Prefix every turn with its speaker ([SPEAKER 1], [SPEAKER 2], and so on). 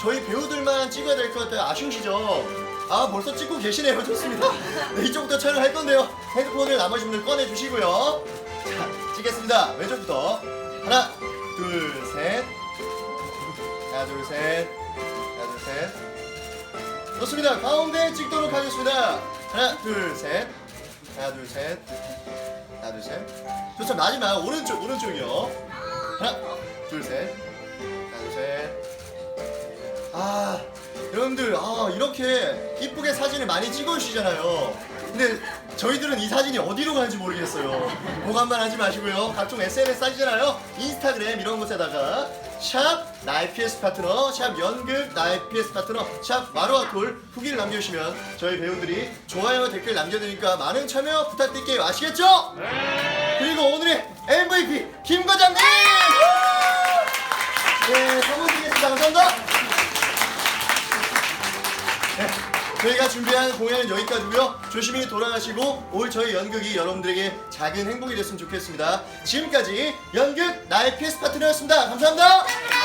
[SPEAKER 1] 저희 배우들만 찍어야 될 것 같아요. 아쉬우시죠? 아 벌써 찍고 계시네요. 좋습니다. 네, 이쪽부터 촬영할 건데요. 핸드폰을 나머지 분들 꺼내 주시고요. 자, 찍겠습니다. 왼쪽부터 하나, 둘, 셋. 하나, 둘, 셋. 하나, 둘, 셋. 좋습니다. 가운데 찍도록 하겠습니다. 하나, 둘, 셋. 하나, 둘, 셋. 하나, 둘, 셋. 좋죠. 마지막 오른쪽, 오른쪽이요. 하나, 둘, 셋. 아, 여러분들, 아, 이렇게 이쁘게 사진을 많이 찍어주시잖아요. 근데 저희들은 이 사진이 어디로 가는지 모르겠어요. 보관만 하지 마시고요. 각종 SNS 사이트잖아요. 인스타그램 이런 곳에다가 샵 나의 PS 파트너, 샵 연극 나의 PS 파트너, 샵 마루아톨 후기를 남겨주시면 저희 배우들이 좋아요 댓글 남겨드니까 많은 참여 부탁드릴게요. 아시겠죠? 그리고 오늘의 MVP 김 과장님! 네, 선물 드리겠습니다. 감사합니다. 네, 저희가 준비한 공연은 여기까지고요. 조심히 돌아가시고 올 저희 연극이 여러분들에게 작은 행복이 됐으면 좋겠습니다. 지금까지 연극 나의 PS 파트너였습니다. 감사합니다.